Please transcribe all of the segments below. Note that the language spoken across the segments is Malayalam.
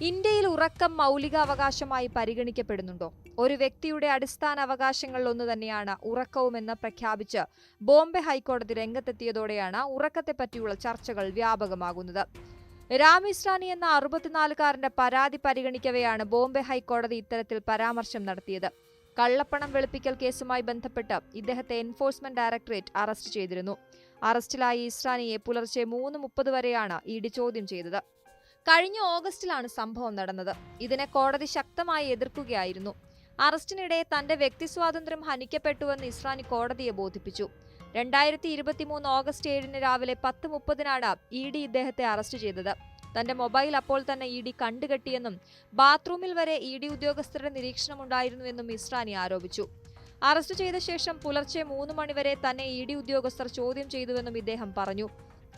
ഇന്ത്യയിൽ ഉറക്കം മൗലികാവകാശമായി പരിഗണിക്കപ്പെടുന്നുണ്ടോ? ഒരു വ്യക്തിയുടെ അടിസ്ഥാന അവകാശങ്ങളിൽ ഒന്ന് തന്നെയാണ് ഉറക്കവുമെന്ന് പ്രഖ്യാപിച്ച് ബോംബെ ഹൈക്കോടതി രംഗത്തെത്തിയതോടെയാണ് ഉറക്കത്തെ പറ്റിയുള്ള ചർച്ചകൾ വ്യാപകമാകുന്നത്. രാമിസ്രാനി എന്ന അറുപത്തിനാലുകാരന്റെ പരാതി പരിഗണിക്കവെയാണ് ബോംബെ ഹൈക്കോടതി ഇത്തരത്തിൽ പരാമർശം നടത്തിയത്. കള്ളപ്പണം വെളുപ്പിക്കൽ കേസുമായി ബന്ധപ്പെട്ട് ഇദ്ദേഹത്തെ എൻഫോഴ്സ്മെന്റ് ഡയറക്ടറേറ്റ് അറസ്റ്റ് ചെയ്തിരുന്നു. അറസ്റ്റിലായ ഇസ്രാനിയെ പുലർച്ചെ മൂന്ന് മുപ്പത് വരെയാണ് ഇ ഡി ചോദ്യം ചെയ്തത്. കഴിഞ്ഞ ഓഗസ്റ്റിലാണ് സംഭവം നടന്നത്. ഇതിനെ കോടതി ശക്തമായി എതിർക്കുകയായിരുന്നു. അറസ്റ്റിനിടെ തന്റെ വ്യക്തി സ്വാതന്ത്ര്യം ഹനിക്കപ്പെട്ടുവെന്ന് ഇസ്രാനി കോടതിയെ ബോധിപ്പിച്ചു. രണ്ടായിരത്തി ഇരുപത്തിമൂന്ന് ഓഗസ്റ്റ് ഏഴിന് രാവിലെ പത്ത് മുപ്പതിനാണ് ഇ ഡി ഇദ്ദേഹത്തെ അറസ്റ്റ് ചെയ്തത്. തന്റെ മൊബൈൽ അപ്പോൾ തന്നെ ഇ ഡി കണ്ടുകെട്ടിയെന്നും ബാത്റൂമിൽ വരെ ഇ ഡി ഉദ്യോഗസ്ഥരുടെ നിരീക്ഷണമുണ്ടായിരുന്നുവെന്നും ഇസ്രാനി ആരോപിച്ചു. അറസ്റ്റ് ചെയ്ത ശേഷം പുലർച്ചെ മൂന്ന് മണിവരെ തന്നെ ഇ ഡി ഉദ്യോഗസ്ഥർ ചോദ്യം ചെയ്തുവെന്നും ഇദ്ദേഹം പറഞ്ഞു.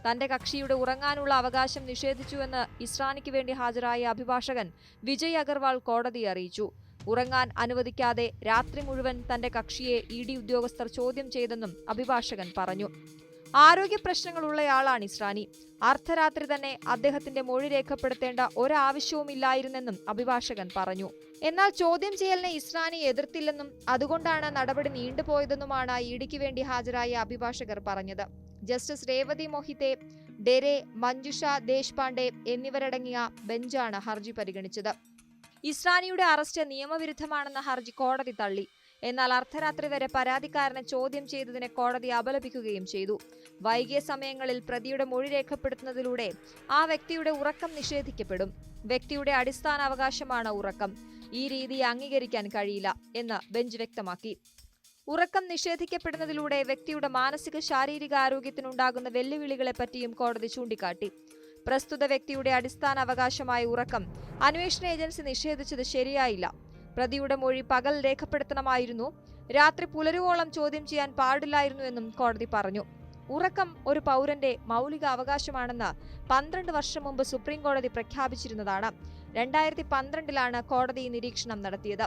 തന്റെ കക്ഷിയുടെ ഉറങ്ങാനുള്ള അവകാശം നിഷേധിച്ചുവെന്ന് ഇസ്രാനിക്ക് വേണ്ടി ഹാജരായ അഭിഭാഷകൻ വിജയ് അഗർവാൾ കോടതിയെ അറിയിച്ചു. ഉറങ്ങാൻ അനുവദിക്കാതെ രാത്രി മുഴുവൻ തന്റെ കക്ഷിയെ ഇ ഡി ഉദ്യോഗസ്ഥർ ചോദ്യം ചെയ്തെന്നും അഭിഭാഷകൻ പറഞ്ഞു. ആരോഗ്യ പ്രശ്നങ്ങളുള്ളയാളാണ് ഇസ്രാനി. അർദ്ധരാത്രി തന്നെ അദ്ദേഹത്തിന്റെ മൊഴി രേഖപ്പെടുത്തേണ്ട ഒരാവശ്യവും ഇല്ലായിരുന്നെന്നും അഭിഭാഷകൻ പറഞ്ഞു. എന്നാൽ ചോദ്യം ചെയ്യലിനെ ഇസ്രാനി എതിർത്തില്ലെന്നും അതുകൊണ്ടാണ് നടപടി നീണ്ടുപോയതെന്നുമാണ് ഇ ഡിക്ക് വേണ്ടി ഹാജരായ അഭിഭാഷകർ പറഞ്ഞത്. ജസ്റ്റിസ് രേവതി മൊഹിത്തെ ഡെരെ മഞ്ജുഷ ദേശ്പാണ്ഡെ എന്നിവരടങ്ങിയ ബെഞ്ചാണ് ഹർജി പരിഗണിച്ചത്. ഇസ്രാനിയുടെ അറസ്റ്റ് നിയമവിരുദ്ധമാണെന്ന ഹർജി കോടതി തള്ളി. എന്നാൽ അർദ്ധരാത്രി വരെ പരാതിക്കാരനെ ചോദ്യം ചെയ്തതിനെ കോടതി അപലപിക്കുകയും ചെയ്തു. വൈകിയ സമയങ്ങളിൽ പ്രതിയുടെ മൊഴി രേഖപ്പെടുത്തുന്നതിലൂടെ ആ വ്യക്തിയുടെ ഉറക്കം നിഷേധിക്കപ്പെടും. വ്യക്തിയുടെ അടിസ്ഥാന അവകാശമാണ് ഉറക്കം. ഈ രീതി അംഗീകരിക്കാൻ കഴിയില്ല എന്ന് ബെഞ്ച് വ്യക്തമാക്കി. ഉറക്കം നിഷേധിക്കപ്പെടുന്നതിലൂടെ വ്യക്തിയുടെ മാനസിക ശാരീരിക ആരോഗ്യത്തിനുണ്ടാകുന്ന വെല്ലുവിളികളെ പറ്റിയും കോടതി ചൂണ്ടിക്കാട്ടി. പ്രസ്തുത വ്യക്തിയുടെ അടിസ്ഥാന അവകാശമായ ഉറക്കം അന്വേഷണ ഏജൻസി നിഷേധിച്ചത് ശരിയായില്ല. പ്രതിയുടെ മൊഴി പകൽ രേഖപ്പെടുത്തണമായിരുന്നു. രാത്രി പുലരുവോളം ചോദ്യം ചെയ്യാൻ പാടില്ലായിരുന്നു എന്നും കോടതി പറഞ്ഞു. ഉറക്കം ഒരു പൗരന്റെ മൗലിക അവകാശമാണെന്ന് പന്ത്രണ്ട് വർഷം മുമ്പ് സുപ്രീം കോടതി പ്രഖ്യാപിച്ചിരുന്നതാണ്. രണ്ടായിരത്തി പന്ത്രണ്ടിലാണ് കോടതി നിരീക്ഷണം നടത്തിയത്.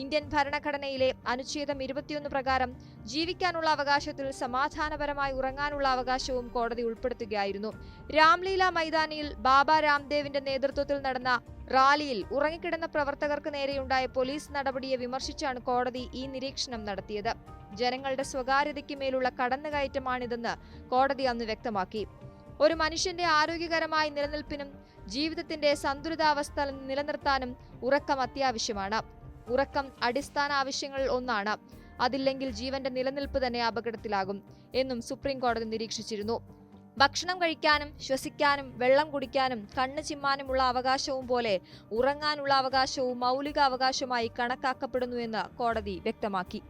ഇന്ത്യൻ ഭരണഘടനയിലെ അനുച്ഛേദം ഇരുപത്തിയൊന്ന് പ്രകാരം ജീവിക്കാനുള്ള അവകാശത്തിൽ സമാധാനപരമായി ഉറങ്ങാനുള്ള അവകാശവും കോടതി ഉൾപ്പെടുത്തുകയായിരുന്നു. രാംലീല മൈതാനിയിൽ ബാബ രാംദേവിന്റെ നേതൃത്വത്തിൽ നടന്ന റാലിയിൽ ഉറങ്ങിക്കിടന്ന പ്രവർത്തകർക്ക് നേരെയുണ്ടായ പോലീസ് നടപടിയെ വിമർശിച്ചാണ് കോടതി ഈ നിരീക്ഷണം നടത്തിയത്. ജനങ്ങളുടെ സ്വകാര്യതയ്ക്ക് മേലുള്ള കടന്നുകയറ്റമാണിതെന്ന് കോടതി അന്ന് വ്യക്തമാക്കി. ഒരു മനുഷ്യന്റെ ആരോഗ്യകരമായ നിലനിൽപ്പിനും ജീവിതത്തിന്റെ സന്തുലിതാവസ്ഥ നിലനിർത്താനും ഉറക്കം അത്യാവശ്യമാണ്. ഉറക്കം അടിസ്ഥാന ആവശ്യങ്ങളിൽ ഒന്നാണ്. അതില്ലെങ്കിൽ ജീവന്റെ നിലനിൽപ്പ് തന്നെ അപകടത്തിലാകും എന്നും സുപ്രീം കോടതി നിരീക്ഷിച്ചിരുന്നു. ഭക്ഷണം കഴിക്കാനും ശ്വസിക്കാനും വെള്ളം കുടിക്കാനും കണ്ണ് ചിമ്മാനുമുള്ള അവകാശവും പോലെ ഉറങ്ങാനുള്ള അവകാശവും മൗലിക അവകാശമായി കണക്കാക്കപ്പെടുന്നുവെന്ന് കോടതി വ്യക്തമാക്കി.